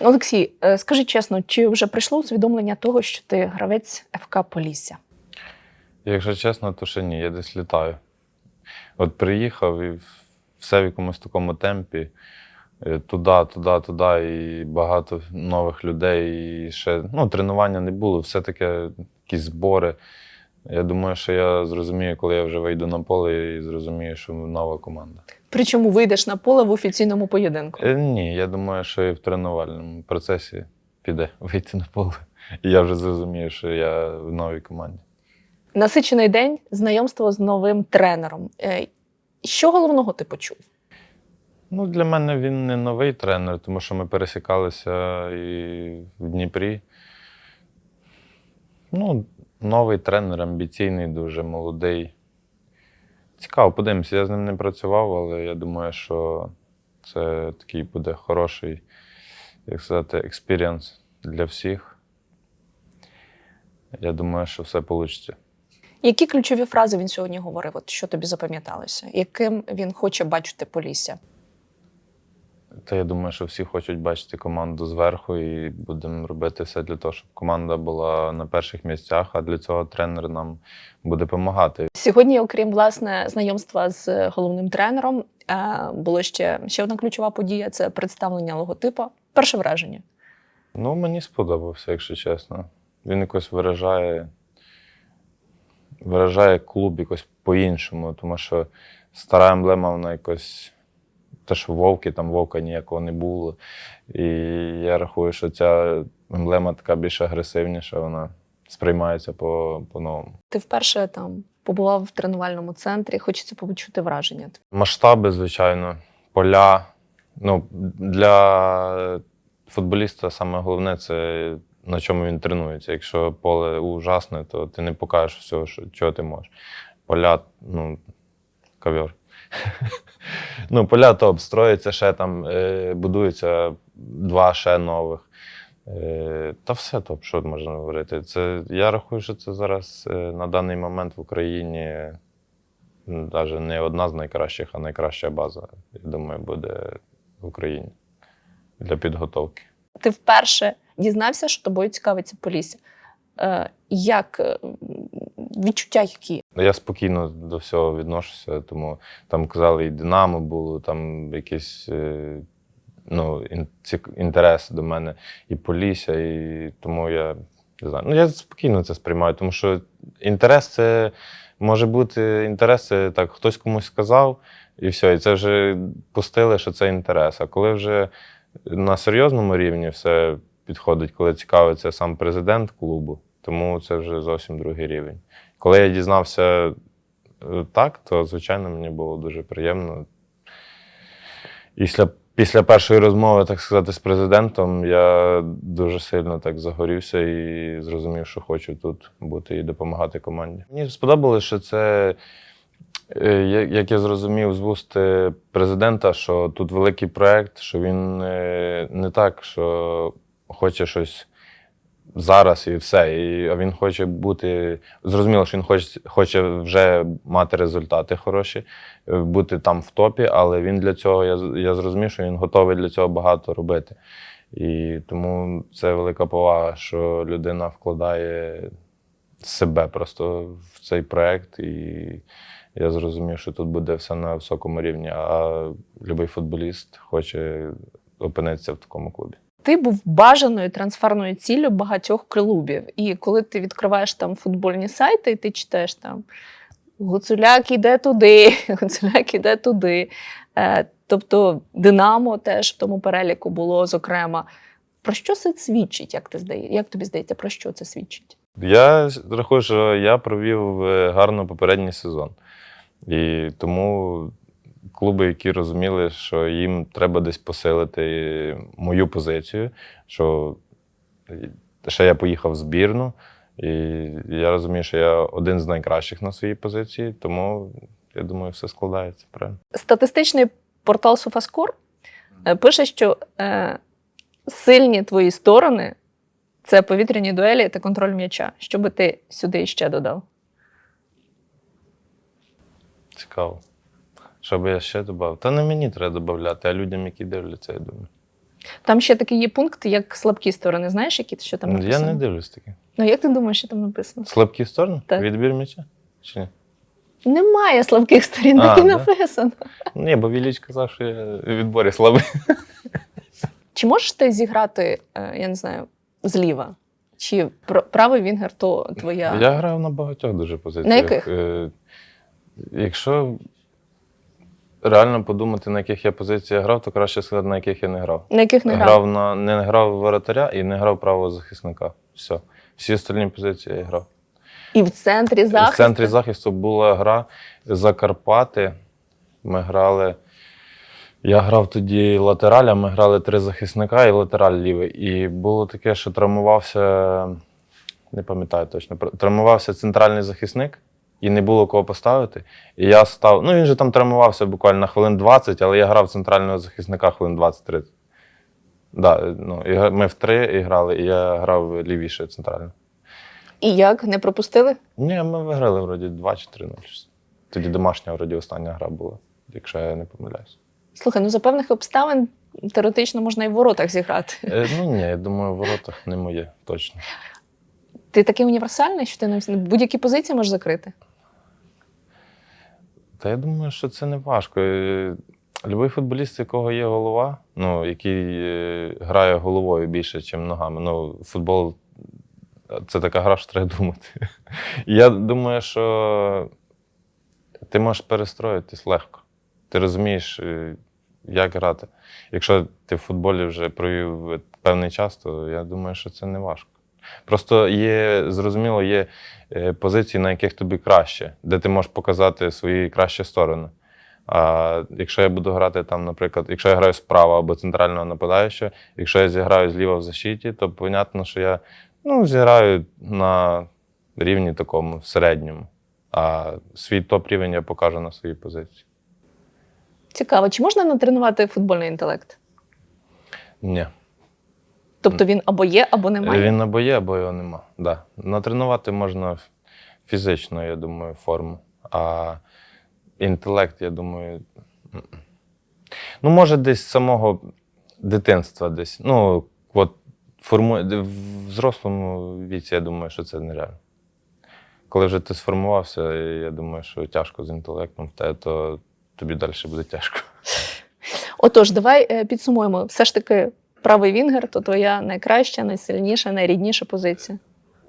Олексій, е, скажи чесно, чи вже прийшло усвідомлення того, що ти гравець ФК Полісся? Якщо чесно, то ще ні, я десь літаю. От приїхав і все в якомусь такому темпі. е, Туди, туди, туди, і багато нових людей. І ще ну, тренування не було, все таке, якісь збори. Я думаю, що я зрозумію, коли я вже вийду на поле і зрозумію, що нова команда. Причому вийдеш на поле в офіційному поєдинку? Е, Ні, я думаю, що і в тренувальному процесі піде вийти на поле. І я вже зрозумію, що я в новій команді. Насичений день, знайомство з новим тренером. Е, Що головного ти почув? Ну, для мене він не новий тренер, тому що ми пересікалися і в Дніпрі. Ну, новий тренер, амбіційний, дуже молодий. Цікаво, подивимося. Я з ним не працював, але я думаю, що це такий буде хороший, як сказати, експірієнс для всіх. Я думаю, що все вийде. Які ключові фрази він сьогодні говорив? От що тобі запам'яталося? Яким він хоче бачити Полісся? Та я думаю, що всі хочуть бачити команду зверху, і будемо робити все для того, щоб команда була на перших місцях, а для цього тренер нам буде допомагати. Сьогодні, окрім власне знайомства з головним тренером, е, було ще, ще одна ключова подія це представлення логотипа. Перше враження. Ну, мені сподобався, якщо чесно. Він якось виражає, виражає клуб якось по-іншому, тому що стара емблема, вона якось. Те, що вовки, там вовка ніякого не було. І я рахую, що ця емблема така більш агресивніша, вона сприймається по- по-новому. Ти вперше там побував в тренувальному центрі, хочеться почути враження. Масштаби, звичайно, поля. Ну, для футболіста саме головне це на чому він тренується. Якщо поле ужасне, то ти не покажеш всього, що, чого ти можеш. Поля, ну, ковер. ну, поля топ, строїться ще там, е, будується два ще нових. Е, та все топ, що можна говорити. Це, я рахую, що це зараз е, на даний момент в Україні навіть не одна з найкращих, а найкраща база, я думаю, буде в Україні для підготовки. Ти вперше дізнався, що тобою цікавиться Полісся. Е, як е, відчуття які? Я спокійно до всього відношуся, тому там казали, і Динамо було, там якийсь е, ну, інтерес до мене, і Полісся, і тому я не знаю. Ну, я спокійно це сприймаю, тому що інтерес це може бути інтерес, це так, хтось комусь сказав, і все, і це вже пустили, що це інтерес. А коли вже на серйозному рівні все підходить, коли цікавиться сам президент клубу, тому це вже зовсім другий рівень. Коли я дізнався е, так, то звичайно мені було дуже приємно. Після, після першої розмови, так сказати, з президентом, я дуже сильно так загорівся і зрозумів, що хочу тут бути і допомагати команді. Мені сподобалося, що це, е, як я зрозумів з вуст е, президента, що тут великий проект, що він не так, що хоче щось зараз і все. І, він хоче бути. Зрозуміло, що він хоче, хоче вже мати результати хороші, е, бути там в топі, але він для цього, я, я зрозумів, що він готовий для цього багато робити. І тому це велика повага, що людина вкладає себе просто в цей проект. І я зрозумів, що тут буде все на високому рівні. А будь-який футболіст хоче опинитися в такому клубі. Ти був бажаною трансферною ціллю багатьох клубів. І коли ти відкриваєш там футбольні сайти, і ти читаєш там Гуцуляк іде туди, Гуцуляк іде туди. Е, тобто Динамо теж в тому переліку було, зокрема. Про що це свідчить? Як, ти здає, як тобі здається, про що це свідчить? Я рахую, що я провів е, гарно попередній сезон. І тому клуби, які розуміли, що їм треба десь посилити мою позицію, що ще я поїхав в збірну, і я розумію, що я один з найкращих на своїй позиції, тому я думаю, все складається правильно. Статистичний портал Софаскор е, пише, що е, сильні твої сторони це повітряні дуелі та контроль м'яча. Що би ти сюди ще додав? Цікаво. Що би я ще додав? Та не мені треба додати, а людям, які дивляться, я думаю. Там ще такий є пункт, як слабкі сторони. Знаєш, які що там Я не дивлюсь таке. Ну як ти думаєш, що там написано? Слабкі сторони? Так. Відбір м'яча? Чи ні? Немає слабких сторін, так і да? написано. Ні, бо Віліч казав, що я в відборі слабий. Чи можеш ти зіграти, е, я не знаю, зліва? Чи правий вінгер то твоя? Я грав на багатьох дуже позиціях. На яких? Е, Якщо реально подумати, на яких я позиціях грав, то краще сказати, на яких я не грав. На яких не грав? грав на не грав воротаря і не грав правого захисника. Все. Всі остальні позиції я грав. І в центрі захисту? В центрі захисту була гра за Карпати. Ми грали. Я грав тоді латераля, ми грали три захисника і латераль лівий. І було таке, що травмувався, не пам'ятаю точно, травмувався центральний захисник, і не було кого поставити. І я став. Ну, він же там травмувався буквально на хвилин 20, але я грав центрального захисника хвилин 20-30. Да, ну, і ми в три і грали, і я грав лівіше центрально. І як? Не пропустили? Ні, ми виграли вроді 2 чи 3 0 Тоді домашня вроді остання гра була, якщо я не помиляюсь. Слухай, ну за певних обставин теоретично можна і в воротах зіграти. Е, ну ні, я думаю, в воротах не моє точно. Ти такий універсальний, що ти на будь-які позиції можеш закрити? Та я думаю, що це не важко. Е, Любий футболіст, якого є голова, ну, який е, грає головою більше, ніж ногами. Ну, футбол це така гра, що треба думати. Я думаю, що ти можеш перестроїтись легко. Ти розумієш, е, як грати. Якщо ти в футболі вже провів певний час, то я думаю, що це не важко. Просто є, зрозуміло, є е, позиції, на яких тобі краще, де ти можеш показати свої кращі сторони. А якщо я буду грати там, наприклад, якщо я граю справа або центрального нападаючого, якщо я зіграю зліва в защиті, то понятно, що я ну, зіграю на рівні такому середньому. А свій топ-рівень я покажу на своїй позиції. Цікаво, чи можна натренувати футбольний інтелект? Ні. Тобто він або є, або немає. Він або є, або його нема. Да. Натренувати можна фізично, я думаю, форму. А інтелект, я думаю. Ну, може, десь з самого дитинства десь. Ну, от формує в взрослому віці, я думаю, що це нереально. Коли вже ти сформувався, я думаю, що тяжко з інтелектом в то тобі далі буде тяжко. Отож, давай е, підсумуємо. Все ж таки, правий вінгер то твоя найкраща, найсильніша, найрідніша позиція.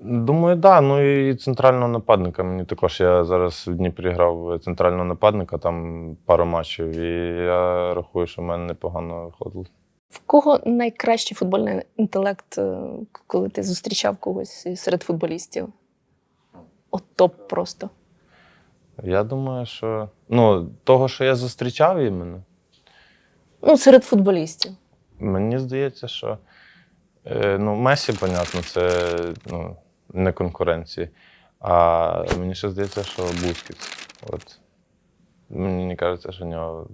Думаю, так. Да. Ну і центрального нападника. Мені також я зараз в Дніпрі грав центрального нападника, там пару матчів, і я рахую, що в мене непогано виходило. В кого найкращий футбольний інтелект, е, коли ти зустрічав когось серед футболістів? От топ просто. Я думаю, що ну, того, що я зустрічав іменно, Ну, серед футболістів. Мені здається, що е, ну, Месі, понятно, це ну, не конкуренції. А мені ще здається, що Бускіц. От. Мені кажеться, що в нього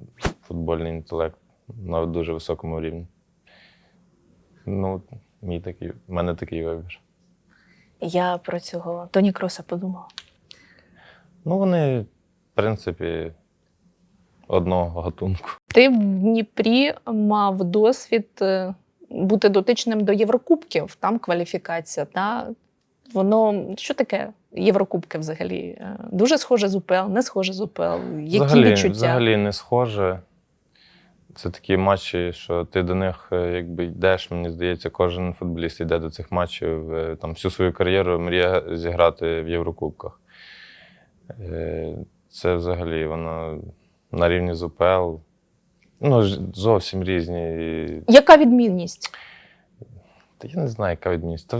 футбольний інтелект на дуже високому рівні. Ну, мій такий, в мене такий вибір. Я про цього Тоні Кроса подумала. Ну, вони, в принципі, одного гатунку. Ти в Дніпрі мав досвід е, бути дотичним до Єврокубків, там кваліфікація. Та? Воно що таке Єврокубки взагалі? Е, Дуже схоже з УПЛ, не схоже з УПЛ. Які взагалі, відчуття? взагалі не схоже. Це такі матчі, що ти до них е, якби йдеш, мені здається, кожен футболіст йде до цих матчів там, всю свою кар'єру мріє зіграти в Єврокубках. Це взагалі воно на рівні з УПЛ. Ну, зовсім різні. Яка відмінність? Та я не знаю, яка відмінність.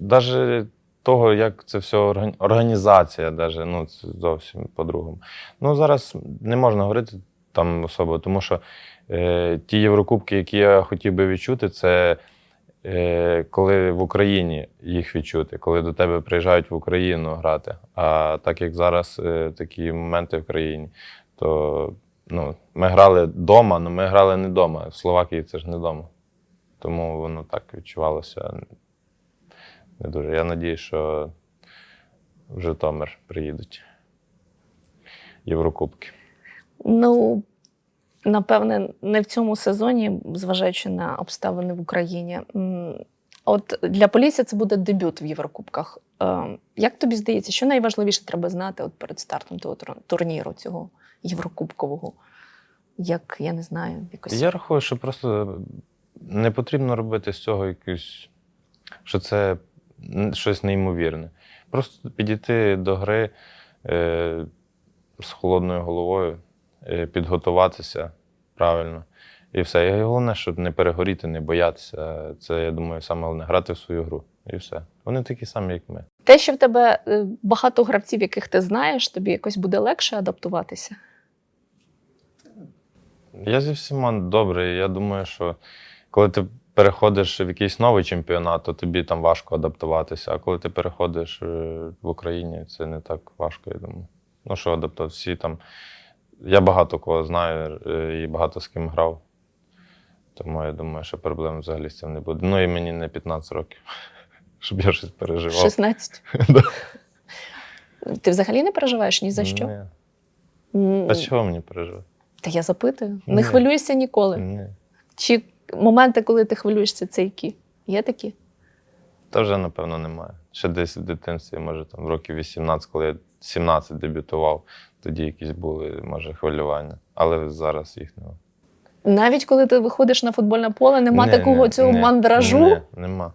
Навіть того, як це все організація, даже, ну, це зовсім по-другому. Ну, зараз не можна говорити там особо, тому що е, ті Єврокубки, які я хотів би відчути, це е, коли в Україні їх відчути, коли до тебе приїжджають в Україну грати. А так як зараз е, такі моменти в країні, то ну, ми грали вдома, але ми грали не вдома. В Словакії це ж не вдома. Тому воно так відчувалося не дуже. Я надію, що в Житомир приїдуть Єврокубки. Ну, напевне, не в цьому сезоні, зважаючи на обставини в Україні. От для Полісся це буде дебют в Єврокубках. Е, Як тобі здається, що найважливіше треба знати от перед стартом того турніру, цього Єврокубкового? Як я не знаю, якось Я рахую, що просто не потрібно робити з цього якусь, що це щось неймовірне. Просто підійти до гри е, з холодною головою, е, підготуватися правильно. І все. І головне, щоб не перегоріти, не боятися. Це, я думаю, саме головне грати в свою гру. І все. Вони такі самі, як ми. те, що в тебе е, багато гравців, яких ти знаєш, тобі якось буде легше адаптуватися. Я зі всіма добре. Я думаю, що коли ти переходиш в якийсь новий чемпіонат, то тобі там важко адаптуватися. А коли ти переходиш е, в Україні, це не так важко, я думаю. Ну що адаптувати? Всі там. Я багато кого знаю е, і багато з ким грав. Тому я думаю, що проблем взагалі з цим не буде. Ну і мені не 15 років, щоб я щось переживав. 16. Ти взагалі не переживаєш ні за що? Ні. А чого мені переживати? Та я запитую. Не Ні. хвилюєшся ніколи. Ні. Чи моменти, коли ти хвилюєшся, це які? Є такі? Та вже, напевно, немає. Ще десь в дитинстві, може, там в років 18, коли я 17 дебютував, тоді якісь були, може, хвилювання. Але зараз їх немає. Навіть коли ти виходиш на футбольне поле, нема Ні, такого ні, цього ні, мандражу. Ні, нема.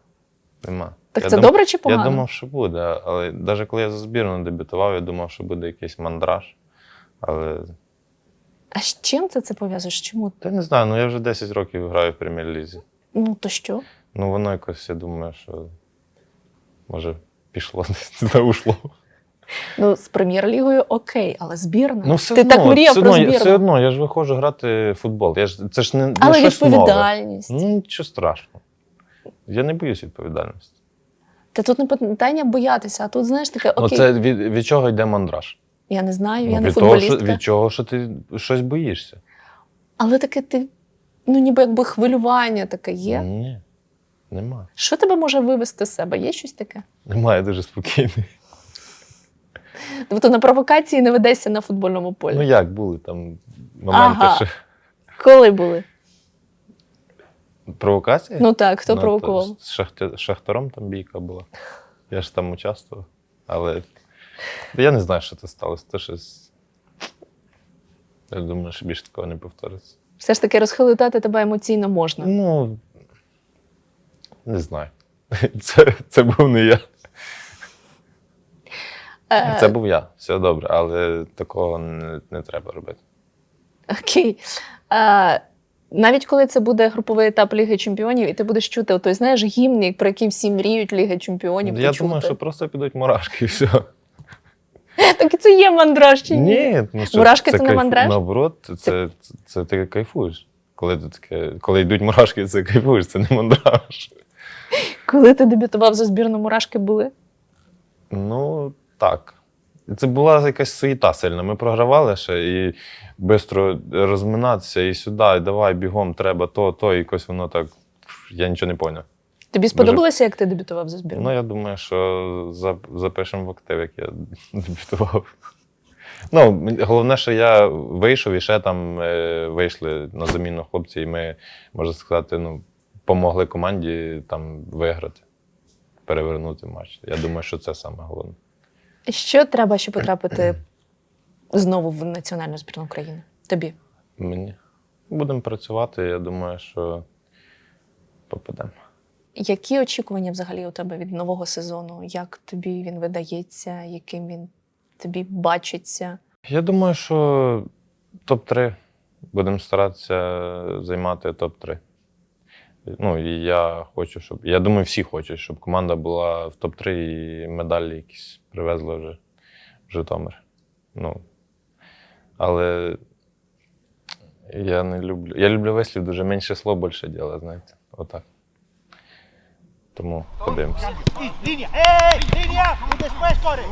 Нема. Так Я це дум- добре чи погано? Я думав, що буде, але навіть коли я за збірну дебютував, я думав, що буде якийсь мандраж. Але А з чим ти це пов'язуєш? Чому? та не знаю, ну я вже 10 років граю в прем'єр-лізі. Ну то що? Ну воно якось, я думаю, що може пішло, не ушло. Ну, з прем'єр-лігою окей, але збірна. Ну, все ти одно, так мріяв все про одно, збірну. все одно, я ж виходжу грати в футбол. Я ж, це ж не, не але щось нове. відповідальність. Ну, нічого страшного. Я не боюсь відповідальності. Та тут не питання боятися, а тут знаєш таке, окей, Ну, це від, від чого йде мандраж? Я не знаю, я Ну, не від, того, що, від чого, що ти щось боїшся? Але таке ти, ну ніби якби хвилювання таке є. Ні, нема. Що тебе може вивести з себе? Є щось таке? Немає дуже спокійний. Тобто на провокації не ведешся на футбольному полі. Ну як були там моменти, Ага. що Коли були? провокації? Ну так, хто Ну, провокував? З Шахтя- Шахтаром там бійка була. Я ж там участвував. Але я не знаю, що це сталося. Це щось. Я думаю, що більше такого не повториться. Все ж таки розхилитати тебе емоційно можна. Ну, не знаю. Це, це був не я. Е, Це був я. Все добре, але такого не, не треба робити. Окей. Е, навіть коли це буде груповий етап Ліги Чемпіонів, і ти будеш чути той, знаєш, гімн, про який всі мріють Ліги Чемпіонів. я почути. думаю, що просто підуть мурашки і все. Так і це є мандраж чи ні? Ні, ну що, Мурашки це не кайф- мандраж? Наоборот, це, це, це, це ти кайфуєш. Коли, ти таке, коли йдуть мурашки, це кайфуєш, це не мандраж. Коли ти дебютував за збірну мурашки були? Ну, так. Це була якась суєта сильна. Ми програвали ще і швидко розминатися і сюди, і давай бігом, треба то, то, і якось воно так. Я нічого не поняв. Тобі сподобалося, як ти дебютував за збірну? Ну, я думаю, що за- запишемо в актив, як я дебютував. Ну, головне, що я вийшов і ще там е, вийшли на заміну хлопці, і ми, можна сказати, ну, помогли команді там виграти, перевернути матч. Я думаю, що це саме головне. Що треба, щоб потрапити знову в національну збірну України? Тобі? Мені. Будемо працювати, я думаю, що попадемо. Які очікування взагалі у тебе від нового сезону? Як тобі він видається, яким він тобі бачиться? Я думаю, що топ-3. Будемо старатися займати топ-3. Ну, і я хочу, щоб. Я думаю, всі хочуть, щоб команда була в топ-3 і медалі якісь привезли вже в Житомир. Ну, але я не люблю. Я люблю вислів дуже менше слов, більше діла, знаєте. Отак. Тому подивимося. ¡eh! ¡Línea! Y después corre.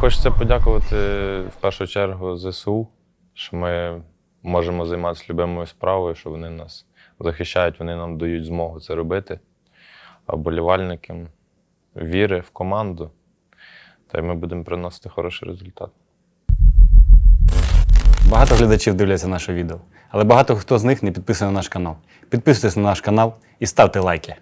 Хочеться подякувати в першу чергу ЗСУ, що ми можемо займатися любимою справою, що вони нас захищають, вони нам дають змогу це робити. А вболівальникам віри в команду, та й ми будемо приносити хороший результат. Багато глядачів дивляться наше відео, але багато хто з них не підписаний на наш канал. Підписуйтесь на наш канал і ставте лайки.